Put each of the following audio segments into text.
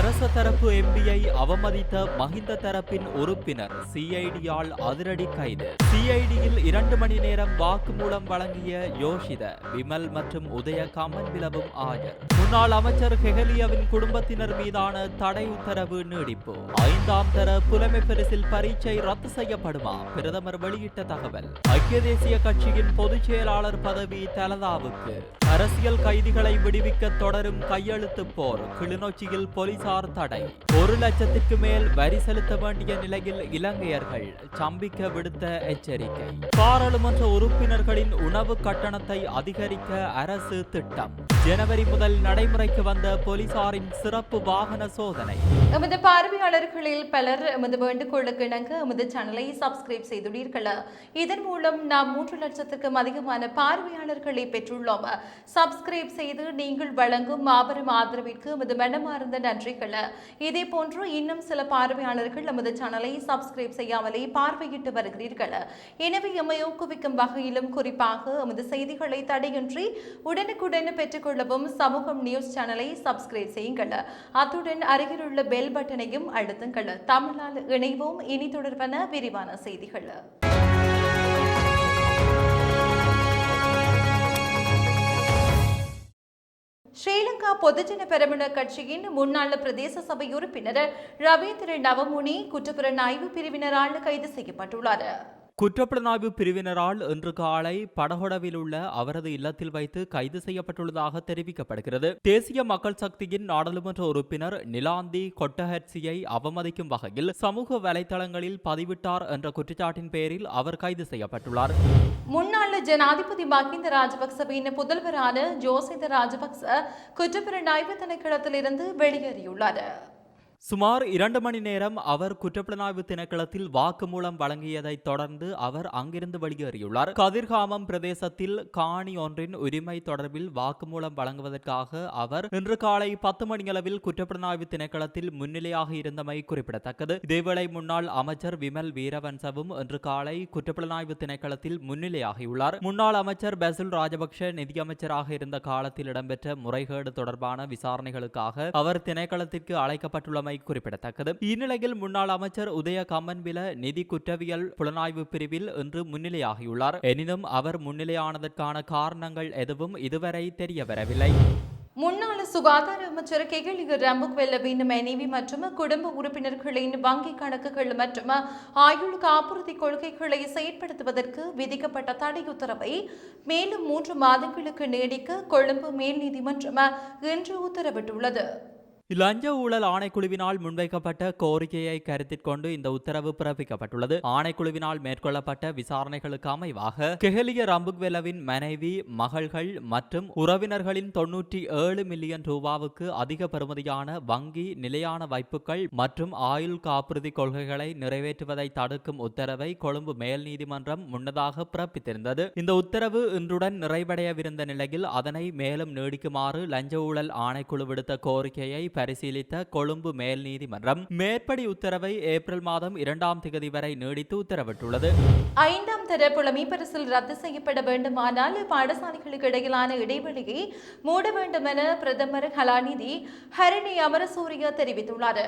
அரச தரப்பு எம்பியை அவமதித்த மஹிந்த தரப்பின் உறுப்பினர் சிஐடியால் அதிரடி கைது. சிஐடியில் இரண்டு மணி நேரம் வாக்குமூலம் வழங்கிய யோஷித விமல் மற்றும் உதய காமன்பிலவும் ஆஜர் முன்னாள் அமைச்சர் ஹெகலியாவின் குடும்பத்தினர் மீதான தடை உத்தரவு நீடிப்பு. ஐந்தாம் தர புலமை பரிசில் பரீட்சை ரத்து செய்யப்படுமா? பிரதமர் வெளியிட்ட தகவல். ஐக்கிய தேசிய கட்சியின் பொதுச் செயலாளர் பதவி தலதாவுக்கு. அரசியல் கைதிகளை விடுவிக்க தொடரும் கையெழுத்து போர். கிளிநொச்சியில் போலீசார் தடை. ஒரு லட்சத்திற்கு மேல் வரி செலுத்த வேண்டிய நிலையில் இலங்கையர்கள் சம்பிக்க விடுத்த எச்சரிக்கை. பாராளுமன்ற உறுப்பினர்களின் உணவு கட்டணத்தை அதிகரிக்க அரசு திட்டம். ஜனவரி முதல் நடைமுறைக்கு வந்த போலீசாரின் சிறப்பு வாகன சோதனை. எமது பார்வையாளர்களில் பலர் எமது வேண்டுகோளுக்கு இணங்க எமது சேனலை சப்ஸ்கிரைப் செய்துள்ளீர்கள். இதன் மூலம் நாம் மூன்று லட்சத்துக்கும் அதிகமான பார்வையாளர்களை பெற்றுள்ளோம். சப்ஸ்கிரைப் செய்து நீங்கள் வழங்கும் மாபெரும் ஆதரவிற்கு எமது மனமார்ந்த நன்றிகள். இதே போன்று இன்னும் சில பார்வையாளர்கள் நமது சேனலை சப்ஸ்கிரைப் செய்யாமலே பார்வையிட்டு வருகிறீர்கள். எனவே எம்மை ஊக்குவிக்கும் வகையிலும் குறிப்பாக எமது செய்திகளை தடையின்றி உடனுக்குடன் பெற்றுக்கொள்ளவும் சமூகம் நியூஸ் சேனலை சப்ஸ்கிரைப் செய்யுங்கள். அத்துடன் அருகிலுள்ள பெல் பட்டனையும் அழுத்துங்கள். தமிழால் இணைவோம். இனி தொடர்பான விரிவான செய்திகள். ஸ்ரீலங்கா பொதுஜன பெரமுன கட்சியின் முன்னாள் பிரதேச சபை உறுப்பினர் ரவீந்திர நவமுனி குற்றப்புலனாய்வு பிரிவினரால் கைது செய்யப்பட்டுள்ளார் குற்றப்புலனாய்வு பிரிவினரால் இன்று காலை படகொடவில் உள்ள அவரது இல்லத்தில் வைத்து கைது செய்யப்பட்டுள்ளதாக தெரிவிக்கப்படுகிறது. தேசிய மக்கள் சக்தியின் நாடாளுமன்ற உறுப்பினர் நிலாந்தி கொட்டஹர்சியை அவமதிக்கும் வகையில் சமூக வலைதளங்களில் பதிவிட்டார் என்ற குற்றச்சாட்டின் பேரில் அவர் கைது செய்யப்பட்டுள்ளார். முன்னாள் ஜனாதிபதி மஹிந்த ராஜபக்சவின் புதல்வரான ஜோசித ராஜபக்ச குற்றப்புலனாய்வு திணைக்களத்திலிருந்து வெளியேறியுள்ளார். சுமார் இரண்டு மணி நேரம் அவர் குற்றப்புலனாய்வு திணைக்களத்தில் வாக்குமூலம் வழங்கியதைத் தொடர்ந்து அவர் அங்கிருந்து வெளியேறியுள்ளார். கதிர்காமம் பிரதேசத்தில் காணி ஒன்றின் உரிமை தொடர்பில் வாக்குமூலம் வழங்குவதற்காக அவர் இன்று காலை பத்து மணியளவில் குற்றப்புலனாய்வு திணைக்களத்தில் முன்னிலையாக இருந்தமை குறிப்பிடத்தக்கது. இதேவேளை முன்னாள் அமைச்சர் விமல் வீரவன்சவும் இன்று காலை குற்றப்புலனாய்வு திணைக்களத்தில் முன்னிலையாகியுள்ளார். முன்னாள் அமைச்சர் பெசுல் ராஜபக்ஷ நிதியமைச்சராக இருந்த காலத்தில் இடம்பெற்ற முறைகேடு தொடர்பான விசாரணைகளுக்காக அவர் திணைக்களத்திற்கு அழைக்கப்பட்டுள்ளமை குறிப்பிடத்தக்கது. இந்நிலையில் முன்னாள் அமைச்சர் உதய கம்மன்பில நிதி குற்றவியல் புலனாய்வு பிரிவில் இன்று முன்னிலையாகியுள்ளார். எனினும் அவர் முன்னிலையானதற்கான காரணங்கள் எதுவும் இதுவரை தெரியவரவில்லை. முன்னாள் சுகாதார அமைச்சர் கெகலிக ரம்புக்வெல்லவின் மனைவி மற்றும் குடும்ப உறுப்பினர்களின் வங்கி கணக்குகள் மற்றும் ஆயுள் காப்புறுதி கொள்கைகளை செயற்படுத்துவதற்கு விதிக்கப்பட்ட தடை உத்தரவை மேலும் மூன்று மாதங்களுக்கு நீடிக்க கொழும்பு மேல் நீதிமன்றம் இன்று உத்தரவிட்டுள்ளது. லஞ்ச ஊழல் ஆணைக்குழுவினால் முன்வைக்கப்பட்ட கோரிக்கையை கருத்தில் கொண்டு இந்த உத்தரவு பிறப்பிக்கப்பட்டுள்ளது. ஆணைக்குழுவினால் மேற்கொள்ளப்பட்ட விசாரணைகளுக்கு அமைவாக கெஹலிய ரம்புக்வெலவின் மனைவி மகள்கள் மற்றும் உறவினர்களின் தொன்னூற்றி ஏழு மில்லியன் ரூபாவுக்கு அதிக பெறுமதியான வங்கி நிலையான வைப்புகள் மற்றும் ஆயுள் காப்புறுதி கொள்கைகளை நிறைவேற்றுவதை தடுக்கும் உத்தரவை கொழும்பு மேல் நீதிமன்றம் முன்னதாக பிறப்பித்திருந்தது. இந்த உத்தரவு இன்றுடன் நிறைவடையவிருந்த நிலையில் அதனை மேலும் நீடிக்குமாறு லஞ்ச ஊழல் ஆணைக்குழு விடுத்த கோரிக்கையை பரிசீலித்த கொழும்பு மேல் நீதிமன்றம் மேற்படி உத்தரவை ஏப்ரல் மாதம் இரண்டாம் திகதி வரை நீடித்து உத்தரவிட்டுள்ளது. ஐந்தாம் தர புலமை பரிசில் ரத்து செய்யப்பட வேண்டுமானால் பாடசாலைகளுக்கு இடையிலான இடைவெளியை மூட வேண்டும் என பிரதமர் கலாநிதி ஹரிணி அமரசூரிய தெரிவித்துள்ளார்.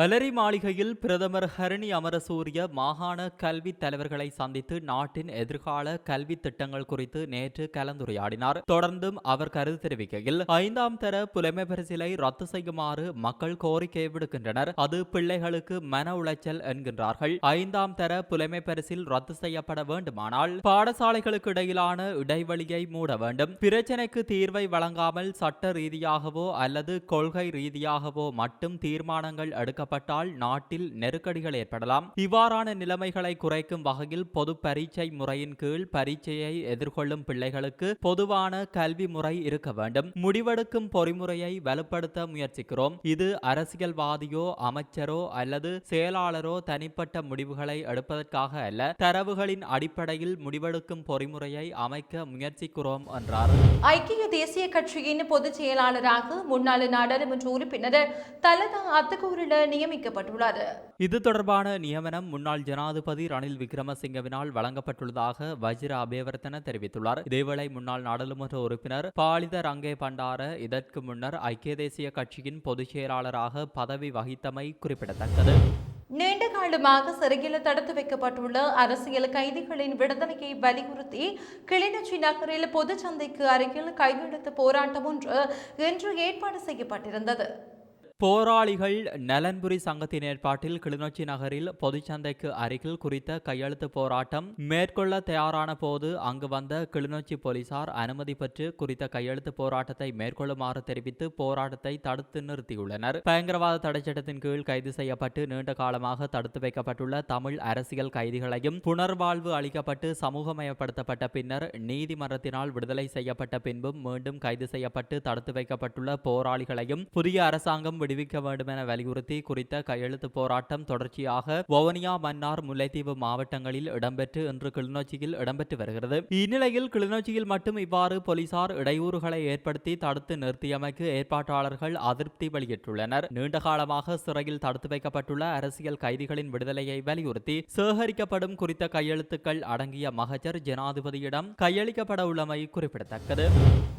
அலரி மாளிகையில் பிரதமர் ஹரணி அமரசூரிய மாகாண கல்வி தலைவர்களை சந்தித்து நாட்டின் எதிர்கால கல்வி திட்டங்கள் குறித்து நேற்று கலந்துரையாடினார். தொடர்ந்தும் அவர் கருத்து தெரிவிக்கையில் ஐந்தாம் தர புலைமை பரிசிலை ரத்து செய்யுமாறு மக்கள் கோரிக்கை விடுக்கின்றனர். அது பிள்ளைகளுக்கு மன உளைச்சல் என்கின்றார்கள். ஐந்தாம் தர புலைமை பரிசில் ரத்து செய்யப்பட வேண்டுமானால் பாடசாலைகளுக்கு இடையிலான இடைவெளியை மூட வேண்டும். பிரச்சினைக்கு தீர்வை வழங்காமல் சட்ட ரீதியாகவோ அல்லது கொள்கை ரீதியாகவோ மட்டும் தீர்மானங்கள் எடுக்க எடுக்கப்பட்டால் நாட்டில் நெருக்கடிகள் ஏற்படலாம். இவ்வாறான நிலைமைகளை குறைக்கும் வகையில் பொது பரீட்சை முறையின் கீழ் பரீட்சையை எதிர்கொள்ளும் பிள்ளைகளுக்கு பொதுவான கல்வி முறை இருக்க வேண்டும். முடிவெடுக்கும் பொறிமுறையை வலுப்படுத்த முயற்சிக்கிறோம். இது அரசியல்வாதியோ அமைச்சரோ அல்லது செயலாளரோ தனிப்பட்ட முடிவுகளை எடுப்பதற்காக அல்ல தரவுகளின் அடிப்படையில் முடிவெடுக்கும் பொறிமுறையை அமைக்க முயற்சிக்கிறோம் என்றார். ஐக்கிய தேசிய கட்சியின் பொதுச் செயலாளராக முன்னாள் நாடாளுமன்ற உறுப்பினர் தலதா அத்துக்கூரில நியமிக்கப்பட்டுள்ளது. இது தொடர்பான நியமனம் முன்னாள் ஜனாதிபதி ரணில் விக்ரமசிங்கவினால் வழங்கப்பட்டுள்ளதாக வஜிர அபேவர்த்தன தெரிவித்துள்ளார். இதேவேளை முன்னாள் நாடாளுமன்ற உறுப்பினர் பாலித ரங்கே பண்டார இதற்கு முன்னர் ஐக்கிய தேசிய கட்சியின் பொதுச் செயலாளராக பதவி வகித்தமை குறிப்பிடத்தக்கது. நீண்ட காலமாக சிறையில் தடுத்து வைக்கப்பட்டுள்ள அரசியல் கைதிகளின் விடுதலையை வலியுறுத்தி கிளிநொச்சி நகரில் பொதுச்சந்தைக்கு அருகில் கையெழுத்து போராட்டம் ஒன்று இன்று ஏற்பாடு செய்யப்பட்டிருந்தது. போராளிகள் நலன்புரி சங்கத்தின் ஏற்பாட்டில் கிளிநொச்சி நகரில் பொதுச்சந்தைக்கு அருகில் குறித்த கையெழுத்து போராட்டம் மேற்கொள்ள தயாரான போது அங்கு வந்த கிளிநொச்சி போலீசார் அனுமதி பெற்று குறித்த கையெழுத்து போராட்டத்தை மேற்கொள்ளுமாறு தெரிவித்து போராட்டத்தை தடுத்து நிறுத்தியுள்ளனர். பயங்கரவாத தடைச்சட்டத்தின் கீழ் கைது செய்யப்பட்டு நீண்ட காலமாக தடுத்து வைக்கப்பட்டுள்ள தமிழ் அரசியல் கைதிகளையும் புனர்வாழ்வு அளிக்கப்பட்டு சமூகமயப்படுத்தப்பட்ட பின்னர் நீதிமன்றத்தினால் விடுதலை செய்யப்பட்ட பின்பும் மீண்டும் கைது செய்யப்பட்டு தடுத்து வைக்கப்பட்டுள்ள போராளிகளையும் புதிய அரசாங்கம் விடுவிக்க வேண்டும் என வலியுறுத்தி குறித்த கையெழுத்து போராட்டம் தொடர்ச்சியாக வவுனியா மன்னார் முல்லைத்தீவு மாவட்டங்களில் இடம்பெற்று இன்று கிளிநொச்சியில் இடம்பெற்று வருகிறது. இந்நிலையில் கிளிநொச்சியில் மட்டும் இவ்வாறு போலீசார் இடையூறுகளை ஏற்படுத்தி தடுத்து நிறுத்தியமைக்கு ஏற்பாட்டாளர்கள் அதிருப்தி வெளியிட்டுள்ளனர். நீண்டகாலமாக சிறையில் தடுத்து வைக்கப்பட்டுள்ள அரசியல் கைதிகளின் விடுதலையை வலியுறுத்தி சேகரிக்கப்படும் குறித்த கையெழுத்துக்கள் அடங்கிய மகஜர் ஜனாதிபதியிடம் கையளிக்கப்பட உள்ளமை குறிப்பிடத்தக்கது.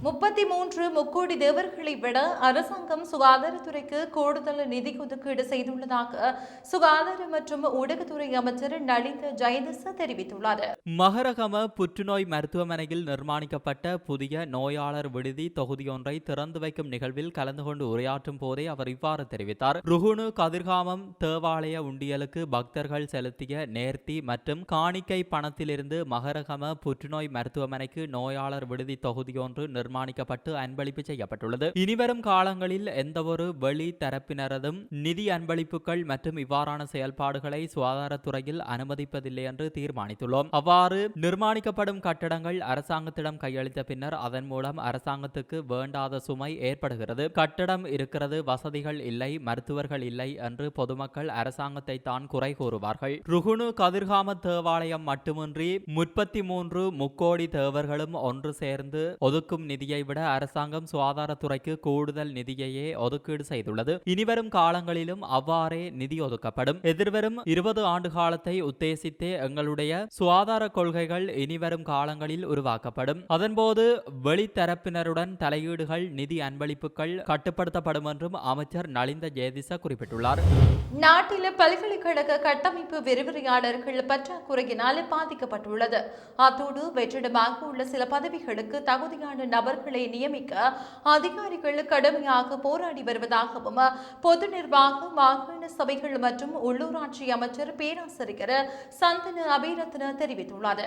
முப்பத்தி மூன்று முக்கோடி தேவர்களை விட அரசாங்கம் சுகாதாரத்துறைக்கு கூடுதல் நிதி ஒதுக்கீடு செய்துள்ளதாக சுகாதார மற்றும் ஊடகத்துறை அமைச்சர் நலிந்த ஜெயதிச தெரிவித்துள்ளார். மகரகம புற்றுநோய் மருத்துவமனையில் நிர்மாணிக்கப்பட்ட புதிய நோயாளர் விடுதி தொகுதியொன்றை திறந்து வைக்கும் நிகழ்வில் கலந்து கொண்டு உரையாற்றும் போதே அவர் இவ்வாறு தெரிவித்தார். ருகுணு கதிர்காமம் தேவாலய உண்டியலுக்கு பக்தர்கள் செலுத்திய நேர்த்தி மற்றும் காணிக்கை பணத்திலிருந்து மகரகம புற்றுநோய் மருத்துவமனைக்கு நோயாளர் விடுதி தொகுதியொன்று நிர்மாணிக்கப்பட்டு அன்பளிப்பு செய்யப்பட்டுள்ளது. இனிவரும் காலங்களில் எந்தவொரு வெளி தரப்பினரதும் நிதி அன்பளிப்புகள் மற்றும் இவ்வாறான செயல்பாடுகளை சுகாதாரத்துறையில் அனுமதிப்பதில்லை என்று தீர்மானித்துள்ளோம். அவ்வாறு நிர்மாணிக்கப்படும் கட்டடங்கள் அரசாங்கத்திடம் கையளித்த பின்னர் அதன் மூலம் அரசாங்கத்துக்கு வேண்டாத சுமை ஏற்படுகிறது. கட்டடம் இருக்கிறது வசதிகள் இல்லை மருத்துவர்கள் இல்லை என்று பொதுமக்கள் அரசாங்கத்தை தான் குறை கூறுவார்கள். ருகுணு கதிர்காம தேவாலயம் மட்டுமின்றி முப்பத்தி மூன்று முக்கோடி தேவர்களும் ஒன்று சேர்ந்து ஒதுக்கும் நிதியை விட அரசாங்கம் சுகாதாரத்துறைக்கு கூடுதல் நிதியையே ஒதுக்கீடு செய்துள்ளது. தெரிவித்துள்ளது இனிவரும் காலங்களிலும் அவ்வாறே நிதி ஒதுக்கப்படும். எதிர்வரும் இருபது ஆண்டு காலத்தை உத்தேசித்தே எங்களுடைய சுகாதார கொள்கைகள் இனிவரும் காலங்களில் உருவாக்கப்படும். அதன்போது வெளித்தரப்பினருடன் தலையீடுகள் நிதி அன்பளிப்புகள் கட்டுப்படுத்தப்படும் என்றும் அமைச்சர் நலிந்த ஜெயதிச குறிப்பிட்டுள்ளார். நாட்டில் பல்கலைக்கழக கட்டமைப்பு விரிவுரையாளர்கள் பற்றாக்குறையினால் பாதிக்கப்பட்டுள்ளது. அத்தோடு வெற்றிடமாக உள்ள சில பதவிகளுக்கு தகுதியான நபர்களை நியமிக்க அதிகாரிகள் கடுமையாக போராடி வருவதாக வருவதாகவும் பொது நிர்வாக மாகாண சபைகள் மற்றும் உள்ளூராட்சி அமைச்சர் பேராசிரியர் சந்தன அபிரத்ன தெரிவித்துள்ளார்.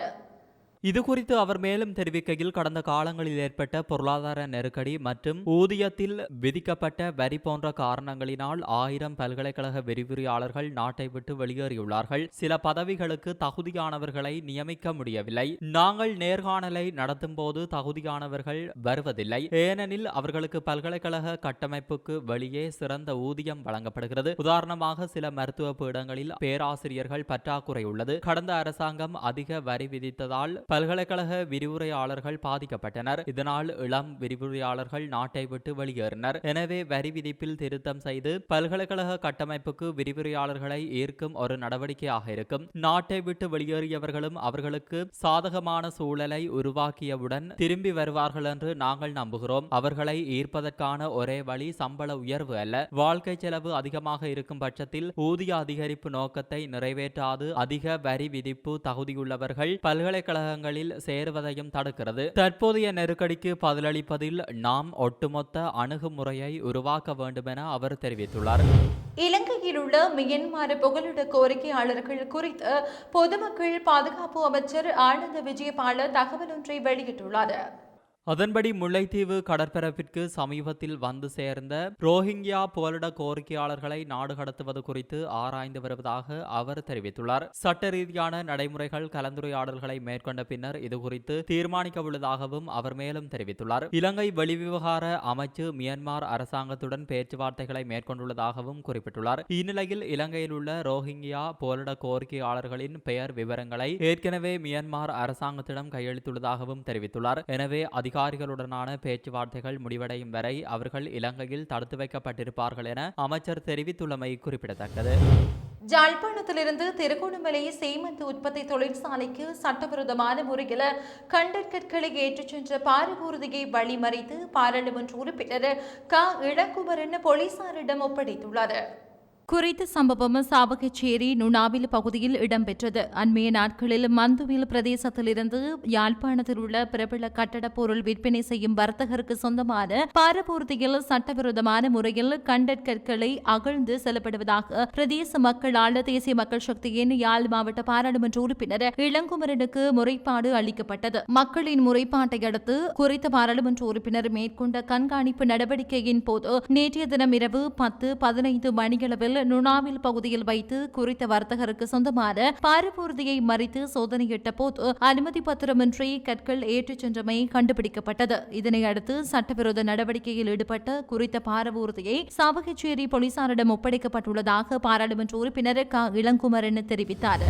இதுகுறித்து அவர் மேலும் தெரிவிக்கையில் கடந்த காலங்களில் ஏற்பட்ட பொருளாதார நெருக்கடி மற்றும் ஊதியத்தில் விதிக்கப்பட்ட வரி போன்ற காரணங்களினால் ஆயிரம் பல்கலைக்கழக விரிவுரையாளர்கள் நாட்டை விட்டு வெளியேறியுள்ளார்கள். சில பதவிகளுக்கு தகுதியானவர்களை நியமிக்க முடியவில்லை. நாங்கள் நேர்காணலை நடத்தும் போது தகுதியானவர்கள் வருவதில்லை. ஏனெனில் அவர்களுக்கு பல்கலைக்கழக கட்டமைப்புக்கு வெளியே சிறந்த ஊதியம் வழங்கப்படுகிறது. உதாரணமாக சில மருத்துவ பீடங்களில் பேராசிரியர்கள் பற்றாக்குறை உள்ளது. கடந்த அரசாங்கம் அதிக வரி விதித்ததால் பல்கலைக்கழக விரிவுரையாளர்கள் பாதிக்கப்பட்டனர். இதனால் இளம் விரிவுரையாளர்கள் நாட்டை விட்டு வெளியேறினர். எனவே வரி விதிப்பில் திருத்தம் செய்து பல்கலைக்கழக கட்டமைப்புக்கு விரிவுரையாளர்களை ஈர்க்கும் ஒரு நடவடிக்கையாக இருக்கும். நாட்டை விட்டு வெளியேறியவர்களும் அவர்களுக்கு சாதகமான சூழலை உருவாக்கியவுடன் திரும்பி வருவார்கள் என்று நாங்கள் நம்புகிறோம். அவர்களை ஈர்ப்பதற்கான ஒரே வழி சம்பள உயர்வு அல்ல. வாழ்க்கை செலவு அதிகமாக இருக்கும் பட்சத்தில் ஊதிய அதிகரிப்பு நோக்கத்தை நிறைவேற்றாது. அதிக வரி விதிப்பு தகுதியுள்ளவர்கள் பல்கலைக்கழகங்களில் சேருவதையும் தடுக்கிறது. தற்போதைய நெருக்கடிக்கு பதிலளிப்பதில் நாம் ஒட்டுமொத்த அணுகுமுறையை உருவாக்க வேண்டும் என அவர் தெரிவித்துள்ளார். இலங்கையில் உள்ள மியன்மார் புகலிட கோரிக்கையாளர்கள் குறித்து பொதுமக்கள் பாதுகாப்பு அமைச்சர் ஆனந்த விஜயபால தகவல் ஒன்றை வெளியிட்டுள்ளார். அதன்படி முல்லைத்தீவு கடற்பரப்பிற்கு சமீபத்தில் வந்து சேர்ந்த ரோஹிங்கியா புகலிட கோரிக்கையாளர்களை நாடு கடத்துவது குறித்து ஆராய்ந்து வருவதாக அவர் தெரிவித்துள்ளார். சட்ட ரீதியான நடைமுறைகள் கலந்துரையாடல்களை மேற்கொண்ட பின்னர் இதுகுறித்து தீர்மானிக்க உள்ளதாகவும் அவர் மேலும் தெரிவித்துள்ளார். இலங்கை வெளிவிவகார அமைச்சு மியான்மர் அரசாங்கத்துடன் பேச்சுவார்த்தைகளை மேற்கொண்டுள்ளதாகவும் குறிப்பிட்டுள்ளார். இந்நிலையில் இலங்கையில் உள்ள ரோஹிங்கியா புகலிட கோரிக்கையாளர்களின் பெயர் விவரங்களை ஏற்கனவே மியான்மர் அரசாங்கத்திடம் கையளித்துள்ளதாகவும் தெரிவித்துள்ளார். எனவே அதிக அதிகாரிகளுடனான பேச்சுவார்த்தைகள் முடிவடையும் வரை அவர்கள் இலங்கையில் தடுத்து வைக்கப்பட்டிருப்பார்கள் என அமைச்சர் தெரிவித்துள்ளமை குறிப்பிடத்தக்கது. ஜாழ்ப்பாணத்திலிருந்து திருகோணமலை சீமந்து உற்பத்தி தொழிற்சாலைக்கு சட்டவிரோதமான முறையில் கண்டற் கற்களை ஏற்றிச் சென்ற பாரபூர்தியை வழிமறித்து பாராளுமன்ற உறுப்பினர் க. இளங்குமரன் போலீசாரிடம் ஒப்படைத்துள்ளார். குறித்த சம்பவம் சாவகச்சேரி நுணாவில் பகுதியில் இடம்பெற்றது. அண்மைய நாட்களில் மந்துவில் பிரதேசத்திலிருந்து யாழ்ப்பாணத்தில் உள்ள பிரபல கட்டட பொருள் விற்பனை செய்யும் வர்த்தகருக்கு சொந்தமான பாரபூர்த்தியில் சட்டவிரோதமான முறையில் கண்டற்கற்களை அகழ்ந்து செல்லப்படுவதாக பிரதேச மக்களால் தேசிய மக்கள் சக்தியின் யாழ் மாவட்ட பாராளுமன்ற உறுப்பினர் இளங்குமரனுக்கு முறைப்பாடு அளிக்கப்பட்டது. மக்களின் முறைப்பாட்டை அடுத்து குறித்த பாராளுமன்ற உறுப்பினர் மேற்கொண்ட கண்காணிப்பு நடவடிக்கையின் போது நேற்றைய தினம் இரவு பத்து பதினைந்து மணியளவில் நுணாவில் பகுதியில் வைத்து குறித்த வர்த்தகருக்கு சொந்தமான பாரபூர்தியை மறித்து சோதனையிட்ட போது அனுமதி பத்திரமின்றி கற்கள் ஏற்றிச் சென்றமை கண்டுபிடிக்கப்பட்டது. இதனை அடுத்து சட்டவிரோத நடவடிக்கையில் ஈடுபட்ட குறித்த பாரபூர்தியை சாவகச்சேரி போலீசாரிடம் ஒப்படைக்கப்பட்டுள்ளதாக பாராளுமன்ற உறுப்பினர் க. இளங்குமரன் தெரிவித்தார்.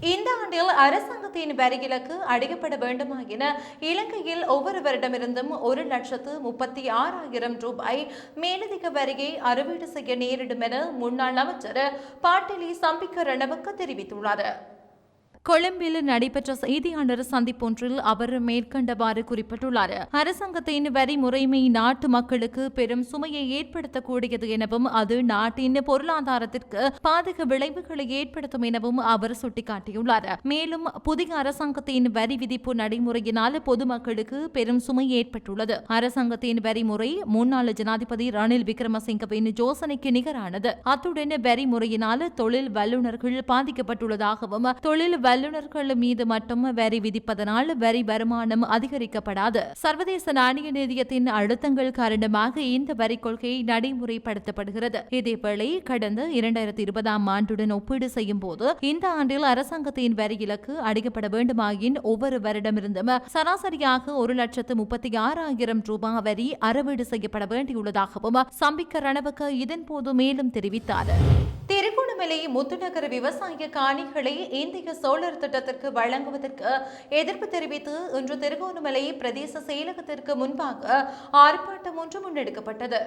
இந்த ஆண்டில் அரசாங்கத்தின் வரி இலக்கு அடையப்பட வேண்டுமா என இலங்கையில் ஒவ்வொரு வருடமிருந்தும் ஒரு லட்சத்து முப்பத்தி ஆறாயிரம் ரூபாய் மேலதிக வரியை அறுவீடு செய்ய நேரிடும் என முன்னாள் அமைச்சர் பாட்டிலி சம்பிக்க ரணவுக்கு தெரிவித்துள்ளார். கொழும்பில் நடைபெற்ற செய்தியாளர் சந்திப்பொன்றில் அவர் மேற்கண்டவாறு குறிப்பிட்டுள்ளார். அரசாங்கத்தின் வரி முறைமை நாட்டு மக்களுக்கு பெரும் சுமையை ஏற்படுத்தக்கூடியது எனவும் அது நாட்டின் பொருளாதாரத்திற்கு பாதக விளைவுகளை ஏற்படுத்தும் எனவும் அவர் சுட்டிக்காட்டியுள்ளார். மேலும் புதிய அரசாங்கத்தின் வரி விதிப்பு நடைமுறையினால் பொதுமக்களுக்கு பெரும் சுமை ஏற்பட்டுள்ளது. அரசாங்கத்தின் வரி முறை முன்னாள் ஜனாதிபதி ரணில் விக்ரமசிங்கவின் யோசனைக்கு நிகரானது. அத்துடன் வரி முறையினால் தொழில் வல்லுநர்கள் பாதிக்கப்பட்டுள்ளதாகவும் தொழில் வல்லுநர்கள் மீது மட்டும் வரி விதிப்பதனால் வரி வருமானம் அதிகரிக்கப்படாது. சர்வதேச நாணய நிதியத்தின் அழுத்தங்கள் காரணமாக இந்த வரி கொள்கை நடைமுறைப்படுத்தப்படுகிறது. இதேவேளை கடந்த இரண்டாயிரத்தி இருபதாம் ஆண்டுடன் ஒப்பீடு செய்யும் போது இந்த ஆண்டில் அரசாங்கத்தின் வரி இலக்கு அடைக்கப்பட வேண்டுமாயின் ஒவ்வொரு வருடமிருந்தும் சராசரியாக ஒரு லட்சத்து முப்பத்தி ஆறாயிரம் ரூபாய் வரி அறவீடு செய்யப்பட வேண்டியுள்ளதாகவும் சம்பிக்க ரணவுக்கு இதன்போது மேலும் தெரிவித்தார். திருகோணமலை முத்துநகர விவசாய காணிகளை இந்திய சோழர் திட்டத்திற்கு வழங்குவதற்கு எதிர்ப்பு தெரிவித்து இன்று திருகோணமலை பிரதேச செயலகத்திற்கு முன்பாக ஆர்ப்பாட்டம் ஒன்று முன்னெடுக்கப்பட்டது.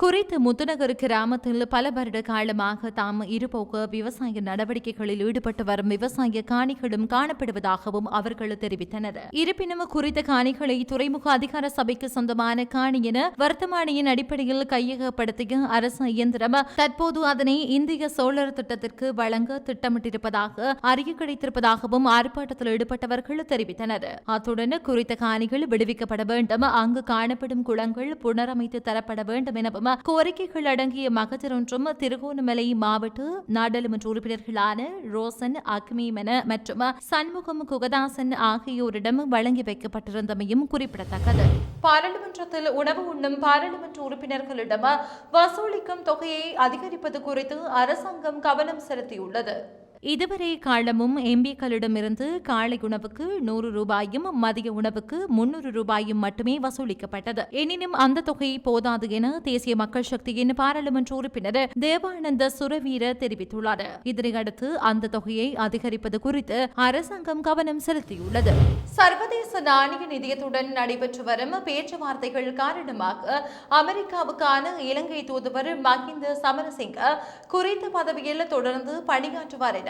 குறித்து முத்துநகர் கிராமத்தில் பல வருட காலமாக தாம் இருபோக்கு விவசாய நடவடிக்கைகளில் ஈடுபட்டு வரும் விவசாய காணிகளும் காணப்படுவதாகவும் அவர்கள் தெரிவித்தனர். இருப்பினும் குறித்த காணிகளை துறைமுக அதிகார சபைக்கு சொந்தமான காணி என வர்த்தமானியின் அடிப்படையில் கையகப்படுத்திய அரசு இயந்திரம் தற்போது அதனை இந்திய சோழர் திட்டத்திற்கு வழங்க திட்டமிட்டிருப்பதாக அறிய கிடைத்திருப்பதாகவும் ஆர்ப்பாட்டத்தில் ஈடுபட்டவர்கள் தெரிவித்தனர். அத்துடன் குறித்த காணிகள் விடுவிக்கப்பட வேண்டும் அங்கு காணப்படும் குளங்கள் புனரமைத்து தரப்பட வேண்டும் எனவும் கோரிக்கைகள் அடங்கிய மகஜர் ஒன்றும் திருகோணமலை மாவட்ட நாடாளுமன்ற உறுப்பினர்களான ரோசன் அக்மீமன மற்றும் சண்முகம் குகதாசன் ஆகியோரிடம் வழங்கி வைக்கப்பட்டிருந்தமையும் குறிப்பிடத்தக்கது. பாராளுமன்றத்தில் உணவு உண்ணும் பாராளுமன்ற உறுப்பினர்களிடம் வசூலிக்கும் தொகையை அதிகரிப்பது குறித்து அரசாங்கம் கவனம் செலுத்தியுள்ளது. இதுவரை காலமும் எம்பிக்களிடமிருந்து காலை உணவுக்கு நூறு ரூபாயும் மதிய உணவுக்கு முன்னூறு ரூபாயும் மட்டுமே வசூலிக்கப்பட்டது. எனினும் அந்த தொகை போதாது என தேசிய மக்கள் சக்தியின் பாராளுமன்ற உறுப்பினர் தேவானந்த சுரவீர தெரிவித்துள்ளார். இதனையடுத்து அந்த தொகையை அதிகரிப்பது குறித்து அரசாங்கம் கவனம் செலுத்தியுள்ளது. சர்வதேச நாணய நிதியத்துடன் நடைபெற்று வரும் பேச்சுவார்த்தைகள் காரணமாக அமெரிக்காவுக்கான இலங்கை தூதுவர் மஹிந்த சமரசிங்க குறித்த பதவியில் தொடர்ந்து பணியாற்றுவார் என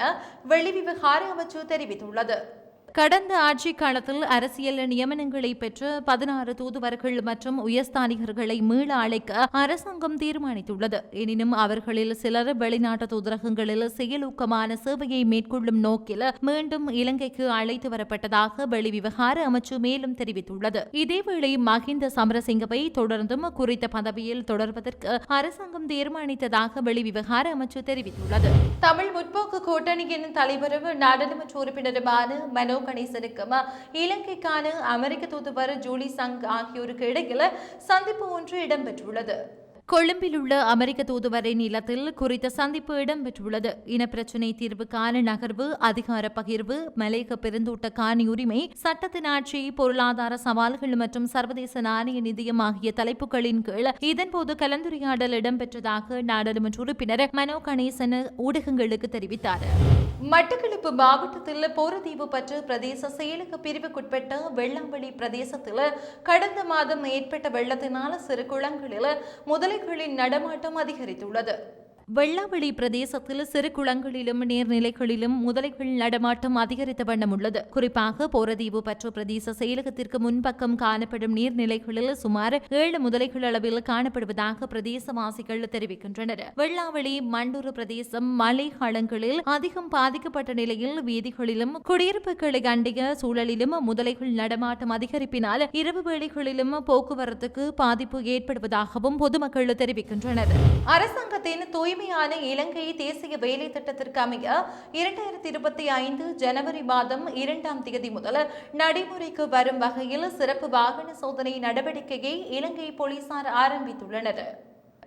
வெளிவிவகார அமைச்சு தெரிவித்துள்ளது. கடந்த ஆட்சி காலத்தில் அரசியல் நியமனங்களை பெற்ற பதினாறு தூதுவர்கள் மற்றும் உயர்ஸ்தானிகர்களை மீள அழைக்க அரசாங்கம் தீர்மானித்துள்ளது. எனினும் அவர்களில் சிலர் வெளிநாட்டு தூதரகங்களில் செயலூக்கமான சேவையை மேற்கொள்ளும் நோக்கில் மீண்டும் இலங்கைக்கு அழைத்து வரப்பட்டதாக வெளிவிவகார அமைச்சு மேலும் தெரிவித்துள்ளது. இதேவேளை மஹிந்த சமரசிங்கவை தொடர்ந்தும் குறித்த பதவியில் தொடர்வதற்கு அரசாங்கம் தீர்மானித்ததாக வெளிவிவகார அமைச்சு தெரிவித்துள்ளது. தமிழ் முற்போக்கு கூட்டணியின் தலைவரும் நாடாளுமன்ற உறுப்பினருமான மனோ கணேசனுக்கும்? இலங்கைக்கான அமெரிக்க தூதுவர் ஜூலி சங் ஆகியோருக்கு இடையில் சந்திப்பு ஒன்று இடம்பெற்றுள்ளது. கொழும்பில் உள்ள அமெரிக்க தூதுவரின் இல்லத்தில் குறித்த சந்திப்பு இடம்பெற்றுள்ளது. இனப்பிரச்சினை தீர்வுக்கான நகர்வு அதிகார பகிர்வு மலேக பெருந்தோட்ட காணி உரிமை சட்டத்தின் ஆட்சி பொருளாதார சவால்கள் மற்றும் சர்வதேச நாணய நிதியம் ஆகிய தலைப்புகளின் கீழ் இதன்போது கலந்துரையாடல் இடம்பெற்றதாக நாடாளுமன்ற உறுப்பினர் மனோ கணேசன் ஊடகங்களுக்கு தெரிவித்தார். மட்டக்களப்பு மாவட்டத்தில் போரதீவு பற்று பிரதேச செயலக பிரிவுக்குட்பட்ட வெள்ளாம்பள்ளி பிரதேசத்தில் கடந்த மாதம் ஏற்பட்ட வெள்ளத்தினால் சிறு குளங்களில் முதலைகளின் நடமாட்டம் அதிகரித்துள்ளது. வெள்ளாவளி பிரதேசத்தில் சிறு குளங்களிலும் நீர்நிலைகளிலும் முதலைகள் நடமாட்டம் அதிகரித்த வண்ணம் உள்ளது. குறிப்பாக போரதீவு பற்று பிரதேச செயலகத்திற்கு முன்பக்கம் காணப்படும் நீர்நிலைகளில் சுமார் ஏழு முதலைகள் அளவில் காணப்படுவதாக பிரதேசவாசிகள் தெரிவிக்கின்றனர். வெள்ளாவளி மண்டூர் பிரதேசம் மலைகளங்களில் அதிகம் பாதிக்கப்பட்ட நிலையில் வீதிகளிலும் குடியிருப்புகளை அண்டிய சூழலிலும் முதலைகள் நடமாட்டம் அதிகரிப்பினால் இரவு வேளைகளிலும் போக்குவரத்துக்கு பாதிப்பு ஏற்படுவதாகவும் பொதுமக்கள் தெரிவிக்கின்றனர். அரசாங்கத்தின் தூய்மையான இலங்கை தேசிய வேலை திட்டத்திற்கு அமைய இரண்டாயிரத்தி இருபத்தி ஐந்து ஜனவரி மாதம் இரண்டாம் தேதி முதல் நடைமுறைக்கு வரும் வகையில் சிறப்பு வாகன சோதனை நடவடிக்கையை இலங்கை போலீசார் ஆரம்பித்துள்ளனர்.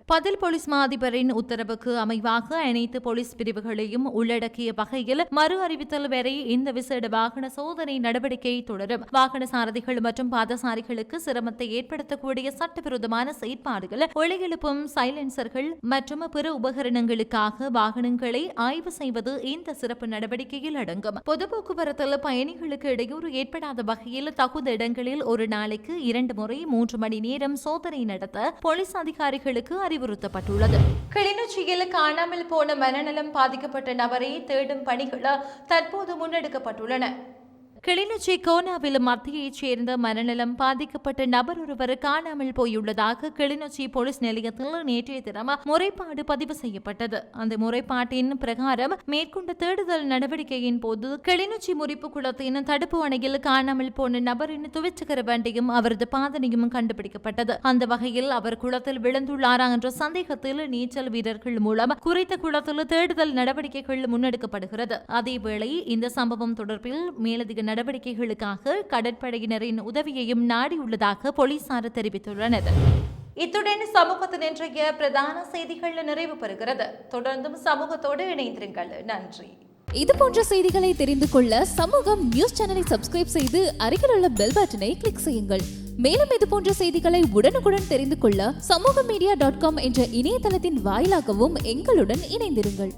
பதில் போலீஸ் மா அதிபரின் உத்தரவுக்கு அமைவாக அனைத்து போலீஸ் பிரிவுகளையும் உள்ளடக்கிய வகையில் மறு அறிவித்தல் வரை இந்த விசேட வாகன சோதனை நடவடிக்கை தொடரும். வாகன சாரதிகள் மற்றும் பாதசாரிகளுக்கு சிரமத்தை ஏற்படுத்தக்கூடிய சட்டவிரோதமான செயற்பாடுகள் ஒளியெழுப்பும் சைலன்சர்கள் மற்றும் பிற உபகரணங்களுக்காக வாகனங்களை ஆய்வு செய்வது இந்த சிறப்பு நடவடிக்கையில் அடங்கும். பொது போக்குவரத்தில் பயணிகளுக்கு இடையூறு ஏற்படாத வகையில் தகுந்த இடங்களில் ஒரு நாளைக்கு இரண்டு முறை மூன்று மணி நேரம் சோதனை நடத்த போலீஸ் அதிகாரிகளுக்கு அறிவுறுத்தப்பட்டுள்ளது கிளிநொச்சியில் காணாமல் போன மனநலம் பாதிக்கப்பட்ட நபரை தேடும் பணிகள் தற்போது முன்னெடுக்கப்பட்டுள்ளன. கிளிநொச்சி கோனாவில் மத்தியைச் சேர்ந்த மனநலம் பாதிக்கப்பட்ட நபர் ஒருவர் காணாமல் போயுள்ளதாக கிளிநொச்சி போலீஸ் நிலையத்தில் நேற்றைய தினம் முறைப்பாடு பதிவு செய்யப்பட்டது. அந்த முறைப்பாட்டின் பிரகாரம் மேற்கொண்ட தேடுதல் நடவடிக்கையின் போது கிளிநொச்சி முறிப்பு குளத்தின் தடுப்பு அணையில் காணாமல் போன நபரின் துவிச்சக்கர வண்டியும் அவரது பாதனையும் கண்டுபிடிக்கப்பட்டது. அந்த வகையில் அவர் குளத்தில் விழுந்துள்ளாரா என்ற சந்தேகத்தில் நீச்சல் வீரர்கள் மூலம் குறித்த குளத்தில் தேடுதல் நடவடிக்கைகள் முன்னெடுக்கப்படுகிறது. அதேவேளை இந்த சம்பவம் தொடர்பில் மேலதிக நடவடிக்கைகளுக்காக கடற்படையினரின் உதவியையும் நாடியுள்ளதாக போலீசார் தெரிவித்துள்ளனர். இத்துடன் சமூகத்தின் இன்றைய பிரதான செய்திகள் நிறைவு பெறுகிறது. தொடர்ந்தும் சமூகத்தோடு இணைந்திருங்கள். நன்றி. இது போன்ற செய்திகளை தெரிந்து கொள்ள சமூகம் நியூஸ் சேனலை சப்ஸ்கிரைப் செய்து அருகில் உள்ள பெல் பட்டனை கிளிக் செய்யுங்கள். மேலும் இது போன்ற செய்திகளை உடனுக்குடன் தெரிந்து கொள்ள சமூக மீடியா டாட் காம் என்ற இணையதளத்தின் வாயிலாகவும் எங்களுடன் இணைந்திருங்கள்.